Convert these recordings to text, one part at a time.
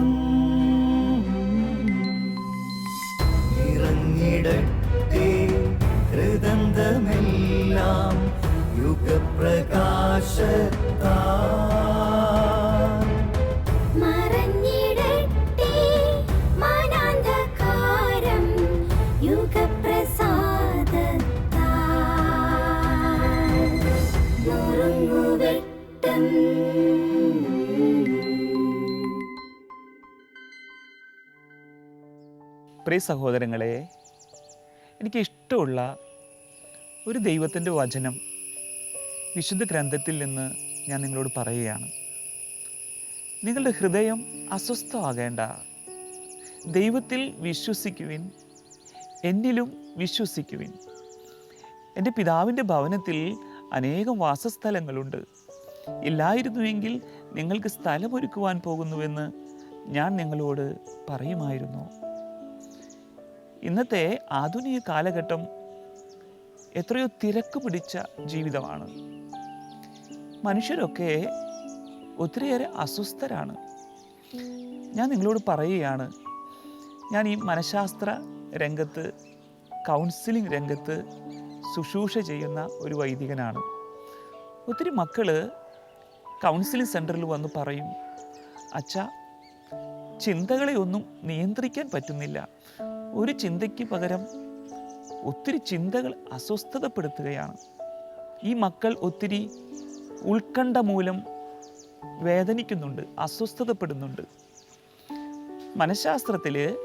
നുറുങ്ങുവെട്ടം ഇറങ്ങിടട്ടെ ഹൃദന്തമെല്ലാം യുഗപ്രകാശത്താ പ്രിയ സഹോദരങ്ങളെ എനിക്ക് ഇഷ്ടമുള്ള ഒരു ദൈവത്തിന്റെ വചനം വിശുദ്ധ ഗ്രന്ഥത്തിൽ നിന്ന് ഞാൻ നിങ്ങളോട് പറയുകയാണ്. നിങ്ങളുടെ ഹൃദയം അസ്വസ്ഥമാകേണ്ട ദൈവത്തിൽ വിശ്വസിക്കുവിൻ എന്നിലും വിശ്വസിക്കുവിൻ. എന്റെ പിതാവിന്റെ ഭവനത്തിൽ അനേകം വാസസ്ഥലങ്ങളുണ്ട്. ഇല്ലായിരുന്നുവെങ്കിൽ നിങ്ങൾക്ക് സ്ഥലമൊരുക്കുവാൻ പോകുന്നുവെന്ന് ഞാൻ നിങ്ങളോട് പറയുമായിരുന്നു. ഇന്നത്തെ ആധുനിക കാലഘട്ടം എത്രയോ തിരക്ക് പിടിച്ച ജീവിതമാണ്. മനുഷ്യരൊക്കെ ഒത്തിരിയേറെ അസ്വസ്ഥരാണ്. ഞാൻ നിങ്ങളോട് പറയുകയാണ് ഞാൻ ഈ മനഃശാസ്ത്ര രംഗത്ത് കൗൺസിലിംഗ് രംഗത്ത് ശുശ്രൂഷ ചെയ്യുന്ന ഒരു വൈദികനാണ്. ഒത്തിരി മക്കൾ കൗൺസിലിംഗ് സെന്ററിൽ വന്ന് പറയും അച്ഛ ചിന്തകളെ ഒന്നും നിയന്ത്രിക്കാൻ പറ്റുന്നില്ല. ഒരു ചിന്തയ്ക്ക് പകരം ഒത്തിരി ചിന്തകൾ അസ്വസ്ഥതപ്പെടുത്തുകയാണ്. ഈ മക്കൾ ഒത്തിരി ഉത്കണ്ഠ മൂലം വേദനിക്കുന്നുണ്ട് അസ്വസ്ഥതപ്പെടുന്നുണ്ട്. മനഃശാസ്ത്രത്തിൽ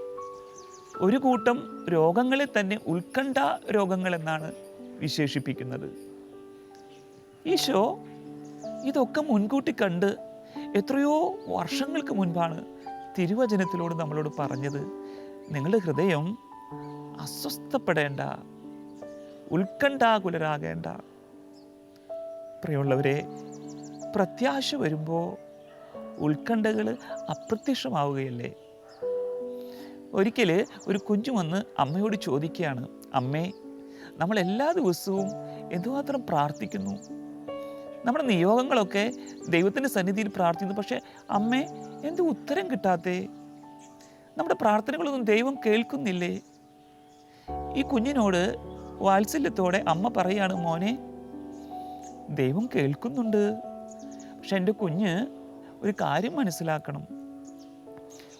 ഒരു കൂട്ടം രോഗങ്ങളെ തന്നെ ഉത്കണ്ഠ രോഗങ്ങളെന്നാണ് വിശേഷിപ്പിക്കുന്നത്. ഈശോ ഇതൊക്കെ മുൻകൂട്ടി കണ്ട് എത്രയോ വർഷങ്ങൾക്ക് മുൻപാണ് തിരുവചനത്തിലൂടെ നമ്മളോട് പറഞ്ഞത്. നിങ്ങളുടെ ഹൃദയം അസ്വസ്ഥപ്പെടേണ്ട ഉത്കണ്ഠാകുലരാകേണ്ട. പ്രിയമുള്ളവരെ പ്രത്യാശ വരുമ്പോൾ ഉത്കണ്ഠകൾ അപ്രത്യക്ഷമാവുകയല്ലേ? ഒരിക്കൽ ഒരു കുഞ്ഞു വന്ന് അമ്മയോട് ചോദിക്കുകയാണ് അമ്മേ നമ്മൾ എല്ലാ ദിവസവും എന്തുമാത്രം പ്രാർത്ഥിക്കുന്നു? നമ്മുടെ നിയോഗങ്ങളൊക്കെ ദൈവത്തിന്റെ സന്നിധിയിൽ പ്രാർത്ഥിക്കുന്നു പക്ഷേ അമ്മേ എന്ത് ഉത്തരം കിട്ടാത്തേ? നമ്മുടെ പ്രാർത്ഥനകളൊന്നും ദൈവം കേൾക്കുന്നില്ലേ? ഈ കുഞ്ഞിനോട് വാത്സല്യത്തോടെ അമ്മ പറയാണ് മോനെ ദൈവം കേൾക്കുന്നുണ്ട്. പക്ഷെ എന്റെ കുഞ്ഞ് ഒരു കാര്യം മനസ്സിലാക്കണം.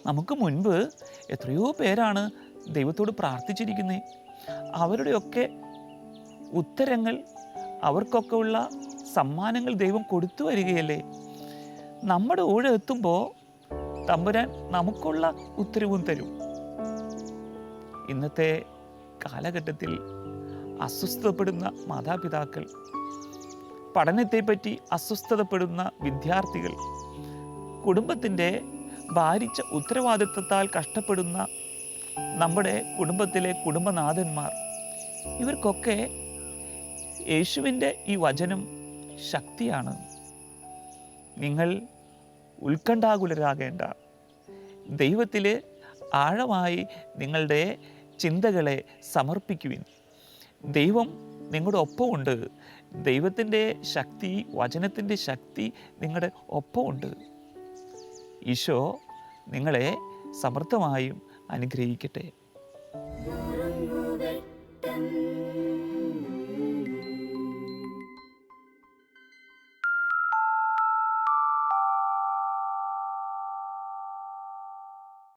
നമുക്ക് മുൻപ് എത്രയോ പേരാണ് ദൈവത്തോട് പ്രാർത്ഥിച്ചിരിക്കുന്നത് അവരുടെയൊക്കെ ഉത്തരങ്ങൾ അവർക്കൊക്കെ ഉള്ള സമ്മാനങ്ങൾ ദൈവം കൊടുത്തു വരികയല്ലേ? നമ്മുടെ ഊഴം എത്തുമ്പോൾ തമ്പുരാൻ നമുക്കുള്ള ഉത്തരവും തരും. ഇന്നത്തെ കാലഘട്ടത്തിൽ അസ്വസ്ഥപ്പെടുന്ന മാതാപിതാക്കൾ പഠനത്തെപ്പറ്റി അസ്വസ്ഥതപ്പെടുന്ന വിദ്യാർത്ഥികൾ കുടുംബത്തിന്റെ ഭാരിച്ച ഉത്തരവാദിത്വത്താൽ കഷ്ടപ്പെടുന്ന നമ്മുടെ കുടുംബത്തിലെ കുടുംബനാഥന്മാർ ഇവർക്കൊക്കെ യേശുവിന്റെ ഈ വചനം ശക്തിയാണ്. നിങ്ങൾ ഉത്കണ്ഠാകുലരാകേണ്ട. ദൈവത്തിൽ ആഴമായി നിങ്ങളുടെ ചിന്തകളെ സമർപ്പിക്കുവിൻ. ദൈവം നിങ്ങളുടെ ഒപ്പമുണ്ട്. ദൈവത്തിന്റെ ശക്തി വചനത്തിന്റെ ശക്തി നിങ്ങളുടെ ഒപ്പമുണ്ട്. ഈശോ നിങ്ങളെ സമൃദ്ധമായും അനുഗ്രഹിക്കട്ടെ.